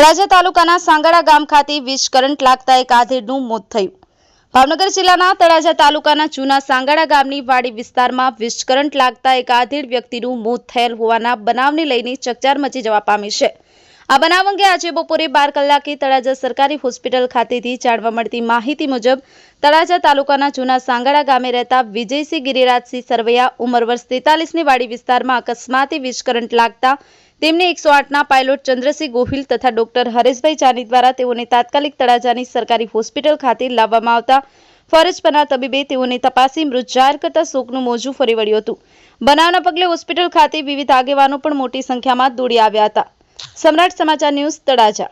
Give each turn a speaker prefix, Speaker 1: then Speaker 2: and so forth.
Speaker 1: તળાજા તાલુકાના સાંગાડા ગામ ખાતે વીજ કરંટ લાગતા એક આધેડનું મોત થયું. ભાવનગર જિલ્લાના તળાજા તાલુકાના જૂના સાંગાડા ગામની વાડી વિસ્તારમાં વીજ કરંટ લાગતા એક આધેડ વ્યક્તિનું મોત થયેલ હોવાના બનાવને લઈને ચકચાર મચી જવા પામી છે. આ બનાવ અંગે આજે બપોરે બાર કલાકે તળાજા સરકારી હોસ્પિટલ ખાતેથી જાણવા મળતી માહિતી મુજબ, તળાજા તાલુકાના જૂના સાંગાડા ગામે રહેતા વિજયસિંહ ગિરિરાજસિંહ સરવૈયા ઉંમર વર્ષ તેતાલીસની વાડી વિસ્તારમાં અકસ્માતે વીજકરંટ લાગતા તેમને એકસો આઠના પાયલોટ ચંદ્રસિંહ ગોહિલ તથા ડોક્ટર હરેશભાઈ જાની દ્વારા તેઓને તાત્કાલિક તળાજાની સરકારી હોસ્પિટલ ખાતે લાવવામાં આવતા ફરજ પરના તબીબે તેઓને તપાસી મૃત જાહેર કરતા શોકનું મોજું ફરી વળ્યું હતું. બનાવના પગલે હોસ્પિટલ ખાતે વિવિધ આગેવાનો પણ મોટી સંખ્યામાં દોડી આવ્યા હતા. સમ્રાટ સમાચાર ન્યૂઝ તળાજા.